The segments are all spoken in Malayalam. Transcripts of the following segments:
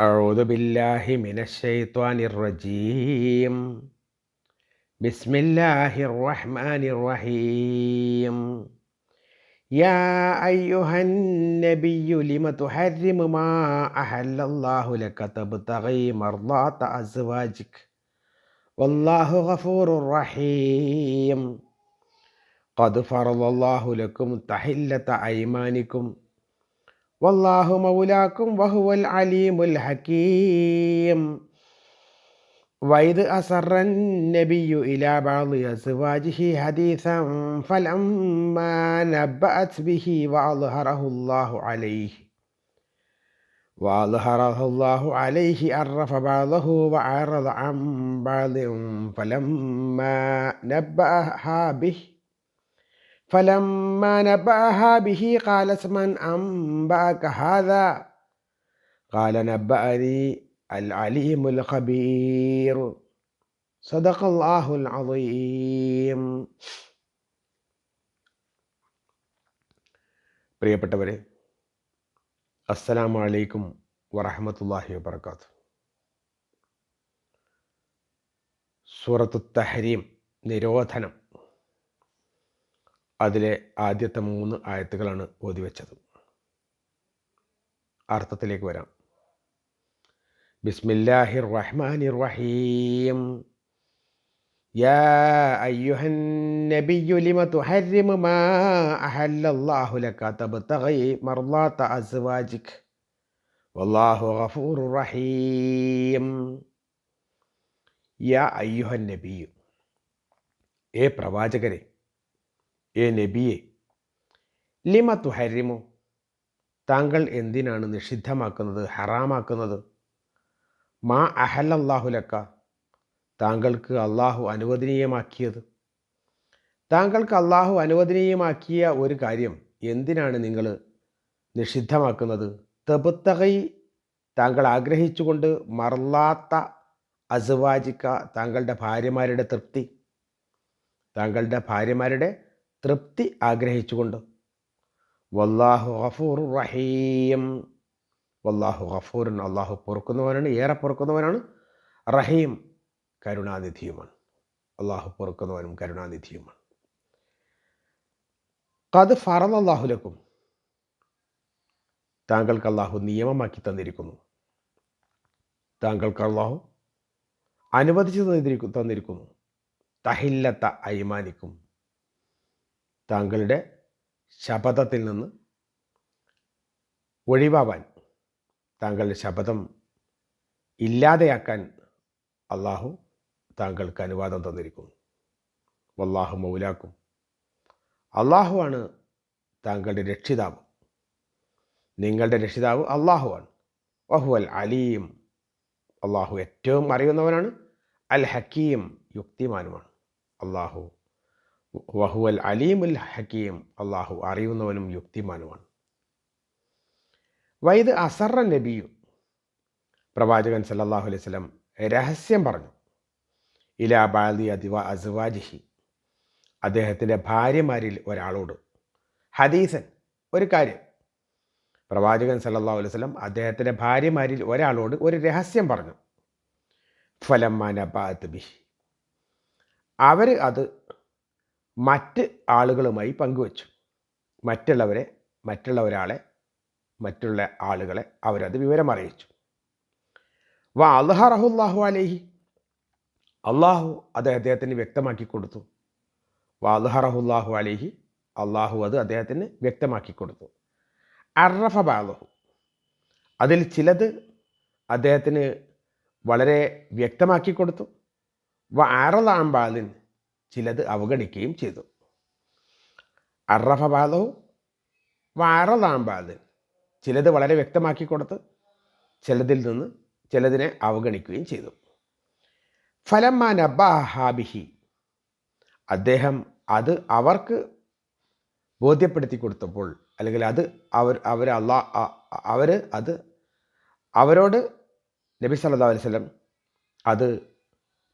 أعوذ بالله من الشيطان الرجيم. بسم الله الرحمن الرحيم. يا أيها النبي لم تحرم ما أحل الله لك؟ تبتغي مرضات أزواجك. والله غفور رحيم. قد فرض الله لكم تحلة أيمانكم. والله مولاكم وهو العليم الحكيم. وإذ أسر النبي إلى بعض أزواجه حديثا فلما نبأت به وأظهره الله عليه وأظهره الله عليه عرف بعضه وأعرض عن بعض فلما نبأها به فلما نبأها به قالت من أنبأك هذا قال نبأني العليم الخبير صدق الله العظيم പ്രിയപ്പെട്ടവരെ അസ്സലാമു അലൈക്കും വറഹമത്തല്ലാഹി വബർക്കാത്തു സൂറത്തു തഹരീം നിരോധനം അതിലെ ആദ്യത്തെ മൂന്ന് ആയത്തുകളാണ് ഓതിവെച്ചത് അർത്ഥത്തിലേക്ക് വരാം ബിസ്മില്ലാഹിർ റഹ്മാനിർ റഹീം يا أيها النبي لم تحرم ما أحل الله لك تبتغي مرضات أزواجك والله غفور رحيم يا أيها النبي ഏ പ്രവാചകരെ ഏ നബിയെ ലിമ തുഹരിമു? താങ്കൾ എന്തിനാണ് നിഷിദ്ധമാക്കുന്നത് ഹറാമാക്കുന്നത്? മാ അഹലല്ലാഹുലക്ക താങ്കൾക്ക് അള്ളാഹു അനുവദനീയമാക്കിയത്? താങ്കൾക്ക് അള്ളാഹു അനുവദനീയമാക്കിയ ഒരു കാര്യം എന്തിനാണ് നിങ്ങൾ നിഷിദ്ധമാക്കുന്നത്? തെബുത്തകൈ താങ്കൾ ആഗ്രഹിച്ചുകൊണ്ട് മറല്ലാത്ത അസുവാജിക്ക താങ്കളുടെ ഭാര്യമാരുടെ തൃപ്തി? താങ്കളുടെ ഭാര്യമാരുടെ തൃപ്തി ആഗ്രഹിച്ചുകൊണ്ട്. വല്ലാഹു ഗഫൂർ റഹീം. വല്ലാഹു ഗഫൂറിൻ അള്ളാഹു പൊറുക്കുന്നവനാണ് ഏറെ പൊറുക്കുന്നവനാണ് റഹീം കരുണാനിധിയുമാണ്. അള്ളാഹു പൊറുക്കുന്നവനും കരുണാനിധിയുമാണ്. കത് ഫറൽ അള്ളാഹുലക്കും താങ്കൾക്ക് അള്ളാഹു നിയമമാക്കി തന്നിരിക്കുന്നു. താങ്കൾക്ക് അള്ളാഹു അനുവദിച്ചു തന്നിരിക്കുന്നു തന്നിരിക്കുന്നു. തഹില്ലത്ത അയ്മാനിക്കും താങ്കളുടെ ശപഥത്തിൽ നിന്ന് ഒഴിവാവാൻ താങ്കളുടെ ശപഥം ഇല്ലാതെയാക്കാൻ അള്ളാഹു താങ്കൾക്ക് അനുവാദം തന്നിരിക്കുന്നു. വല്ലാഹു മൗലാക്കും. അള്ളാഹുവാണ് താങ്കളുടെ രക്ഷിതാവ്. നിങ്ങളുടെ രക്ഷിതാവ് അള്ളാഹുവാണ്. വഹുവൽ അലീം. അള്ളാഹു ഏറ്റവും അറിയുന്നവനാണ്. അൽ ഹക്കീം യുക്തിമാനുമാണ്. അള്ളാഹു വഹുവൽ അലീമുൽ ഹക്കീം. അള്ളാഹു അറിയുന്നവനും യുക്തിമാനുമാണ്. വൈദ് അസറ നബിയു. പ്രവാചകൻ സല്ലാഹു അലൈഹി സ്വലം രഹസ്യം പറഞ്ഞു. ഇലാ ബാലി അതിവ അസുവാജിഹി. അദ്ദേഹത്തിന്റെ ഭാര്യമാരിൽ ഒരാളോട് ഹദീസൻ ഒരു കാര്യം. പ്രവാചകൻ സല്ലാഹു അലൈഹി സ്വലം അദ്ദേഹത്തിന്റെ ഭാര്യമാരിൽ ഒരാളോട് ഒരു രഹസ്യം പറഞ്ഞു. ഫലമ്മാന ബാത്ത് ബിഹി. അവർ അത് മറ്റ് ആളുകളുമായി പങ്കുവച്ചു. മറ്റുള്ളവരെ മറ്റുള്ളവരാളെ മറ്റുള്ള ആളുകളെ അവരത് വിവരം അറിയിച്ചു. വാ അള്ളഹറഹുല്ലാഹു അലേഹി. അള്ളാഹു അത് അദ്ദേഹത്തിന് വ്യക്തമാക്കി കൊടുത്തു. വാ അള്ളഹറഹുല്ലാഹു അലേഹി. അള്ളാഹു അത് അദ്ദേഹത്തിന് വ്യക്തമാക്കി കൊടുത്തു. അറഫ ബാലഹു അതിൽ ചിലത് അദ്ദേഹത്തിന് വളരെ വ്യക്തമാക്കി കൊടുത്തു. വ ആറലാമ്പാലിൻ ചിലത് അവഗണിക്കുകയും ചെയ്തു. അറഫ ബാലവും ചിലത് വളരെ വ്യക്തമാക്കി കൊടുത്ത് ചിലതിൽ നിന്ന് ചിലതിനെ അവഗണിക്കുകയും ചെയ്തു. ഫലമാ നബാഹാബിഹി അദ്ദേഹം അത് അവർക്ക് ബോധ്യപ്പെടുത്തി കൊടുത്തപ്പോൾ അല്ലെങ്കിൽ അത് അവർ അവർ അള്ളാ അവർ അത് അവരോട് നബി സല്ലാ അലൈവല്ലം അത്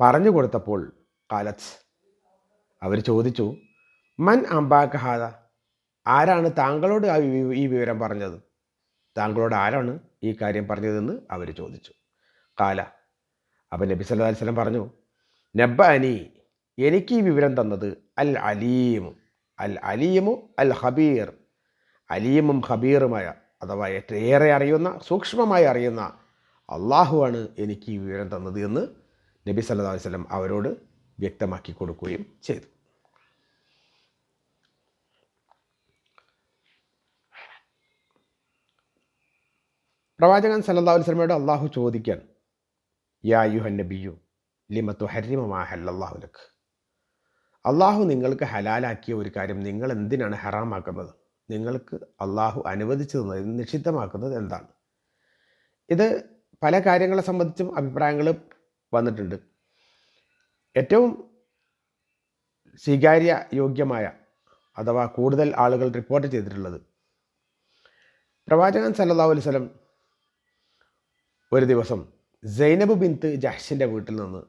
പറഞ്ഞു കൊടുത്തപ്പോൾ കാലത്ത് അവർ ചോദിച്ചു മൻ അംബാക്ക് ഹാദ? ആരാണ് താങ്കളോട് ആ ഈ വിവരം പറഞ്ഞത്? താങ്കളോട് ആരാണ് ഈ കാര്യം പറഞ്ഞതെന്ന് അവർ ചോദിച്ചു. കാല അപ്പം നബി അലൈഹി വസല്ലം പറഞ്ഞു നബ്ബ അനി എനിക്ക് ഈ വിവരം തന്നത് അൽ അലീമു അൽ അലീമു അൽ ഹബീർ അലീമും ഹബീറുമായ അഥവാ ഏറെ അറിയുന്ന സൂക്ഷ്മമായി അറിയുന്ന അള്ളാഹുവാണ് എനിക്ക് ഈ വിവരം തന്നത് എന്ന് നബി സല്ലാ വസല്ലം അവരോട് വ്യക്തമാക്കി കൊടുക്കുകയും ചെയ്തു. പ്രവാചകൻ സല്ലാ അലൈഹി വസല്ലമയോട് അള്ളാഹു ചോദിക്കാൻ യാ യുഹൻ നബിയു ലിമത്തു ഹരിമമാ ഹല്ലാഹുലക്ക് അള്ളാഹു നിങ്ങൾക്ക് ഹലാലാക്കിയ ഒരു കാര്യം നിങ്ങൾ എന്തിനാണ് ഹറാമാക്കുന്നത്? നിങ്ങൾക്ക് അള്ളാഹു അനുവദിച്ചു തന്നത് നിഷിദ്ധമാക്കുന്നത് എന്താണ്? ഇത് പല കാര്യങ്ങളെ സംബന്ധിച്ചും അഭിപ്രായങ്ങൾ വന്നിട്ടുണ്ട്. ഏറ്റവും സ്വീകാര്യ യോഗ്യമായ അഥവാ കൂടുതൽ ആളുകൾ റിപ്പോർട്ട് ചെയ്തിട്ടുള്ളത് പ്രവാചകൻ സല്ലാ അലൈഹി വസല്ലം ഒരു ദിവസം സൈനബ് ബിന്ത് ജഹ്ഷിന്റെ വീട്ടിൽ നിന്ന്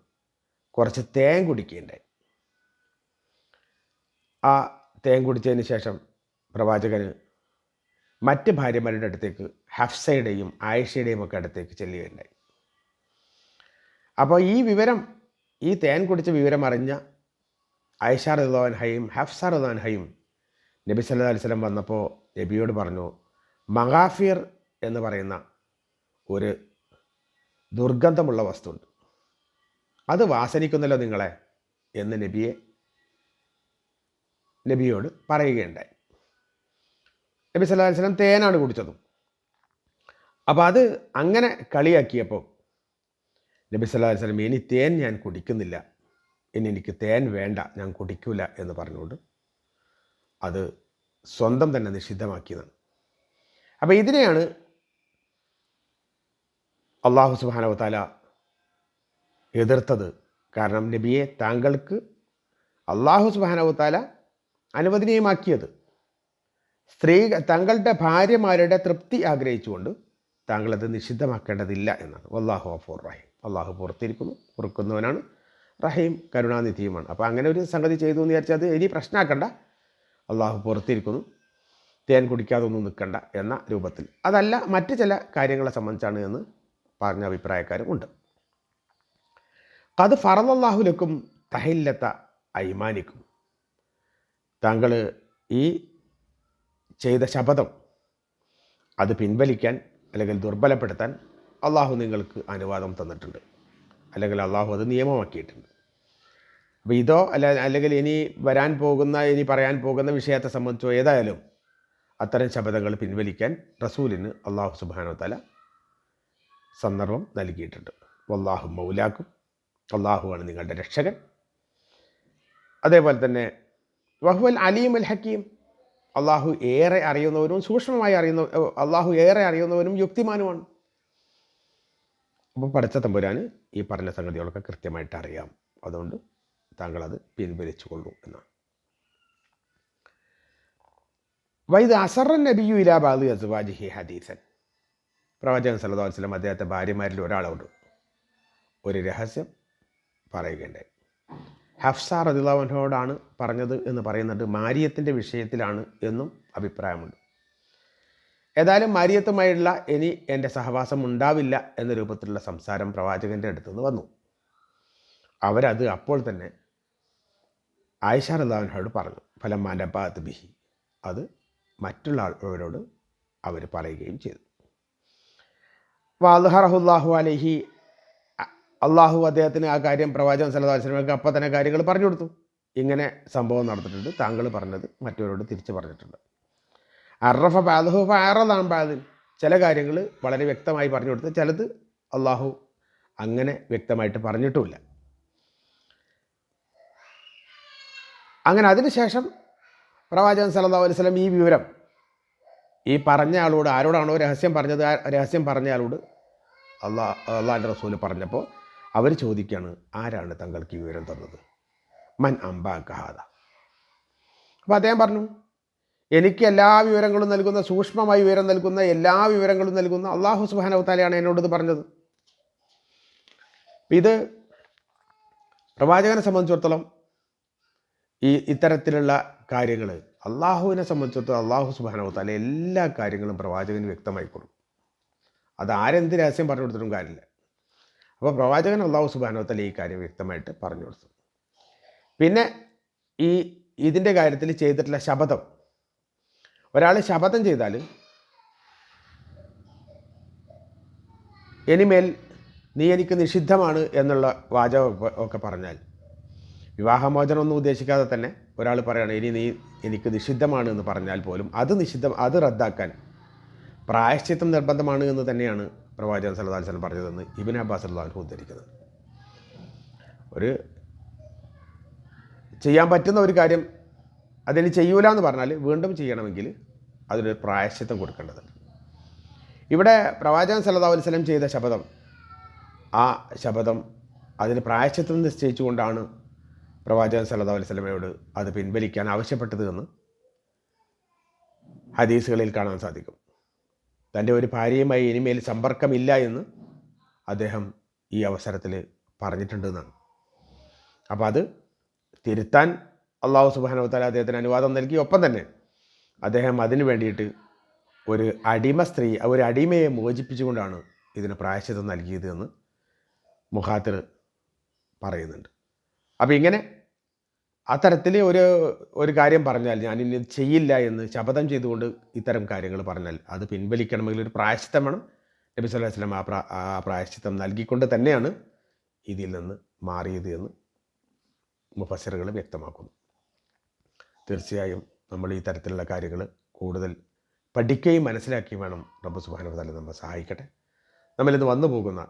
കുറച്ച് തേൻ കുടിക്കുകയുണ്ടായി. ആ തേൻ കുടിച്ചതിന് ശേഷം പ്രവാചകന് മറ്റ് ഭാര്യമാരുടെ അടുത്തേക്ക് ഹഫ്സയുടെയും ആയിഷയുടെയും ഒക്കെ അടുത്തേക്ക് ചെല്ലുകയുണ്ടായി. അപ്പോൾ ഈ വിവരം ഈ തേൻ കുടിച്ച വിവരം അറിഞ്ഞ ആയിഷ റദ്വാൻ ഹയും ഹഫ്സ റദ്വാൻ ഹയും നബി സല്ലാ അലൈഹി വസല്ലം വന്നപ്പോൾ നബിയോട് പറഞ്ഞു മഹാഫിർ എന്ന് പറയുന്ന ഒരു ദുർഗന്ധമുള്ള വസ്തുണ്ട്. അത് വാസനിക്കുന്നല്ലോ നിങ്ങളെ എന്ന് നബിയെ നബിയോട് പറയുകയുണ്ടായി. നബി സല്ലാ അലൈഹി വസല്ലം തേനാണ് കുടിച്ചതും. അപ്പോൾ അത് അങ്ങനെ കളിയാക്കിയപ്പോൾ നബി അലൈഹി വസല്ലം ഇനി തേൻ ഞാൻ കുടിക്കുന്നില്ല. ഇനി എനിക്ക് തേൻ വേണ്ട. ഞാൻ കുടിക്കില്ല എന്ന് പറഞ്ഞുകൊണ്ട് അത് സ്വന്തം തന്നെ നിഷിദ്ധമാക്കിയതാണ്. അപ്പോൾ ഇതിനെയാണ് അള്ളാഹു സുബാനവത്താല എതിർത്തത്. കാരണം നബിയെ താങ്കൾക്ക് അള്ളാഹു സുബാനവത്താല അനുവദനീയമാക്കിയത്. സ്ത്രീ തങ്ങളുടെ ഭാര്യമാരുടെ തൃപ്തി ആഗ്രഹിച്ചുകൊണ്ട് താങ്കളത് നിഷിദ്ധമാക്കേണ്ടതില്ല എന്നാണ്. വല്ലാഹു അഫൂർ റഹീം. അള്ളാഹു പുറത്തിരിക്കുന്നു പൊറുക്കുന്നവനാണ്. റഹീം കരുണാനിധിയുമാണ്. അപ്പോൾ അങ്ങനെ ഒരു സംഗതി ചെയ്തു എന്ന് വിചാരിച്ചാൽ അത് ഇനി പ്രശ്നമാക്കണ്ട അള്ളാഹു പുറത്തിരിക്കുന്നു തേൻ കുടിക്കാതെ ഒന്നും നിൽക്കണ്ട എന്ന രൂപത്തിൽ. അതല്ല മറ്റ് ചില കാര്യങ്ങളെ സംബന്ധിച്ചാണ് എന്ന് പറഞ്ഞ അഭിപ്രായക്കാരും ഉണ്ട്. അത് ഫറലല്ലാഹുലക്കും തഹില്ലത്ത ഐമാനിക്കും. താങ്കൾ ഈ ചെയ്ത ശപഥം അത് പിൻവലിക്കാൻ അല്ലെങ്കിൽ ദുർബലപ്പെടുത്താൻ അള്ളാഹു നിങ്ങൾക്ക് അനുവാദം തന്നിട്ടുണ്ട്. അല്ലെങ്കിൽ അള്ളാഹു അത് നിയമമാക്കിയിട്ടുണ്ട്. അപ്പോൾ ഇതോ അല്ല അല്ലെങ്കിൽ ഇനി വരാൻ പോകുന്ന ഇനി പറയാൻ പോകുന്ന വിഷയത്തെ സംബന്ധിച്ചോ ഏതായാലും അത്തരം ശബ്ദങ്ങൾ പിൻവലിക്കാൻ റസൂലിന് അള്ളാഹു സുബാനോ തല സന്ദർഭം നൽകിയിട്ടുണ്ട്. അള്ളാഹു മൗലാക്കും. അള്ളാഹുവാണ് നിങ്ങളുടെ രക്ഷകൻ. അതേപോലെ തന്നെ വഹുവൽ അലീം അൽ ഹക്കീം. അള്ളാഹു ഏറെ അറിയുന്നവരും സൂക്ഷ്മമായി അറിയുന്ന അള്ളാഹു ഏറെ അറിയുന്നവനും യുക്തിമാനുമാണ്. അപ്പോൾ പഠിച്ച തമ്പുരാന് ഈ പറഞ്ഞ സംഗതികളൊക്കെ കൃത്യമായിട്ട് അറിയാം. അതുകൊണ്ട് താങ്കളത് പിൻവലിച്ചു കൊള്ളൂ എന്നാണ് വൈദ് അസറൻ നബിയു ഇലാ ബാദു അസുവാജിഹി ഹദീസൻ. പ്രവാചകൻ വസല്ലം അദ്ദേഹത്തെ ഭാര്യമാരിൽ ഒരാളോട് ഒരു രഹസ്യം പറയുകയുണ്ടായി. ഹഫ്സ റദിലാവനോടാണ് പറഞ്ഞത് എന്ന് പറയുന്നുണ്ട് മാരിയത്തിന്റെ വിഷയത്തിലാണ് എന്നും അഭിപ്രായമുണ്ട്. ഏതായാലും മാരിയത്തുമായുള്ള ഇനി എന്റെ സഹവാസം ഉണ്ടാവില്ല എന്ന രൂപത്തിലുള്ള സംസാരം പ്രവാചകന്റെ അടുത്ത് നിന്ന് വന്നു. അവരത് അപ്പോൾ തന്നെ ആയിഷ റദാവിനോട് പറഞ്ഞു. ഫലമാന്റെ ബാത്ത് ബിഹി. അത് മറ്റുള്ള ആളുകളോട് അവർ പറയുകയും ചെയ്തു. വാദുഹറഹുല്ലാഹു അലഹി. അള്ളാഹു അദ്ദേഹത്തിന് ആ കാര്യം പ്രവാചകൻ വസല്ലമക്ക് അപ്പം തന്നെ കാര്യങ്ങൾ പറഞ്ഞു കൊടുത്തു. ഇങ്ങനെ സംഭവം നടന്നിട്ടുണ്ട്. താങ്കൾ പറഞ്ഞത് മറ്റവരോട് തിരിച്ചു പറഞ്ഞിട്ടുണ്ട്. അറഫ ബാദഹു ഫാറതാണ് ബാദിൻ ചില കാര്യങ്ങൾ വളരെ വ്യക്തമായി പറഞ്ഞു കൊടുത്ത് ചിലത് അള്ളാഹു അങ്ങനെ വ്യക്തമായിട്ട് പറഞ്ഞിട്ടുമില്ല. അങ്ങനെ അതിനുശേഷം പ്രവാചകൻ സല്ലല്ലാഹു അലൈഹി വസല്ലം ഈ വിവരം ഈ പറഞ്ഞ ആളോട് ആരോടാണോ രഹസ്യം പറഞ്ഞത് രഹസ്യം പറഞ്ഞ ആളോട് അള്ളാ അള്ളാഹിന്റെ റസൂൽ പറഞ്ഞപ്പോൾ അവർ ചോദിക്കുകയാണ് ആരാണ് തങ്ങൾക്ക് ഈ വിവരം തന്നത്? മൻ അംബാ കഹാദ അപ്പോൾ അദ്ദേഹം പറഞ്ഞു എനിക്ക് എല്ലാ വിവരങ്ങളും നൽകുന്ന സൂക്ഷ്മമായി വിവരം നൽകുന്ന എല്ലാ വിവരങ്ങളും നൽകുന്ന അള്ളാഹു സുബാനവത്താലയാണ് എന്നോട് ഇത് പറഞ്ഞത്. ഇത് പ്രവാചകനെ സംബന്ധിച്ചിടത്തോളം ഈ ഇത്തരത്തിലുള്ള കാര്യങ്ങൾ അള്ളാഹുവിനെ സംബന്ധിച്ചിടത്തോളം അള്ളാഹു സുബാനവത്താല എല്ലാ കാര്യങ്ങളും പ്രവാചകന് വ്യക്തമായി കൊടുക്കും അത് ആരെന്ത് രഹസ്യം പറഞ്ഞു കൊടുത്തിട്ടും കാര്യമില്ല. അപ്പോൾ പ്രവാചകൻ അള്ളാഹു സുബാനോത്തല ഈ കാര്യം വ്യക്തമായിട്ട് പറഞ്ഞു കൊടുത്തു. പിന്നെ ഈ ഇതിന്റെ കാര്യത്തിൽ ചെയ്തിട്ടുള്ള ശപഥം ഒരാൾ ശപഥം ചെയ്താൽ ഇനിമേൽ നീ എനിക്ക് നിഷിദ്ധമാണ് എന്നുള്ള വാചകം ഒക്കെ- പറഞ്ഞാൽ വിവാഹമോചനമൊന്നും ഉദ്ദേശിക്കാതെ തന്നെ ഒരാൾ പറയുകയാണ് ഇനി നീ എനിക്ക് നിഷിദ്ധമാണ് എന്ന് പറഞ്ഞാൽ പോലും അത് നിഷിദ്ധം അത് റദ്ദാക്കാൻ പ്രായശ്ചിത്തം നിർബന്ധമാണ് എന്ന് തന്നെയാണ് പ്രവാചകൻ സല്ലല്ലാഹു അലൈഹി വസല്ലം പറഞ്ഞതെന്ന് ഇബിൻ അബ്ബാസ് അള്ളാഹു ഉദ്ധരിക്കുന്നത്. ഒരു ചെയ്യാൻ പറ്റുന്ന ഒരു കാര്യം അതിന് ചെയ്യൂല എന്ന് പറഞ്ഞാൽ വീണ്ടും ചെയ്യണമെങ്കിൽ അതിനൊരു പ്രായശ്ചിത്തം കൊടുക്കേണ്ടതുണ്ട് ഇവിടെ പ്രവാചകൻ സല്ലല്ലാഹു അലൈഹി വസല്ലം ചെയ്ത ശപഥം ആ ശപഥം അതിന് പ്രായശ്ചിത്തം നിശ്ചയിച്ചുകൊണ്ടാണ് പ്രവാചകൻ സല്ലല്ലാഹു അലൈഹി വസല്ലമയോട് അത് പിൻവലിക്കാൻ ആവശ്യപ്പെട്ടത് എന്ന് ഹദീസുകളിൽ കാണാൻ സാധിക്കും. തന്റെ ഒരു ഭാര്യയുമായി ഇനിമേൽ സമ്പർക്കമില്ല എന്ന് അദ്ദേഹം ഈ അവസരത്തിൽ പറഞ്ഞിട്ടുണ്ടെന്നാണ് അപ്പോൾ അത് തിരുത്താൻ അള്ളാഹു സുബാനവത്താല അദ്ദേഹത്തിന് അനുവാദം നൽകി. ഒപ്പം തന്നെ അദ്ദേഹം അതിനു വേണ്ടിയിട്ട് ഒരു അടിമ സ്ത്രീ ഒരു അടിമയെ മോചിപ്പിച്ചുകൊണ്ടാണ് ഇതിന് പ്രായശ്ചിത്തം നൽകിയത് എന്ന് മുഖാത്തിർ പറയുന്നുണ്ട്. അപ്പോൾ ഇങ്ങനെ അത്തരത്തിൽ ഒരു ഒരു കാര്യം പറഞ്ഞാൽ ഞാൻ ഇനി ചെയ്യില്ല എന്ന് ശപഥം ചെയ്തുകൊണ്ട് ഇത്തരം കാര്യങ്ങൾ പറഞ്ഞാൽ അത് പിൻവലിക്കണമെങ്കിൽ ഒരു പ്രായശ്ചിത്തം വേണം. നബി സ്വല്ലാ വസല്ലം ആ പ്രാ ആ പ്രായശ്ചിത്തം നൽകിക്കൊണ്ട് തന്നെയാണ് ഇതിൽ നിന്ന് മാറിയത് എന്ന് മുഫസറുകൾ വ്യക്തമാക്കുന്നു. തീർച്ചയായും നമ്മൾ ഈ തരത്തിലുള്ള കാര്യങ്ങൾ കൂടുതൽ പഠിക്കുകയും മനസ്സിലാക്കുകയും വേണം റബ്ബ് സുബാന തല നമ്മെ സഹായിക്കട്ടെ. നമ്മളിന്ന് വന്നു പോകുന്ന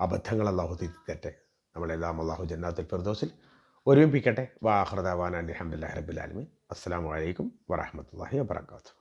അബദ്ധങ്ങൾ അള്ളാഹു തിരുത്തട്ടെ. നമ്മളെല്ലാം അള്ളാഹു ജന്നാത്തുൽ ഫിർദോസിൽ ഒരുമിപ്പിക്കട്ടെ. വാഹൃദാവാൻ അലഹമുല്ലാ റബ്ബുലാലമി അസ്സാം വലൈക്കും വറഹമത്തല്ലാഹി വാബർക്കാത്തു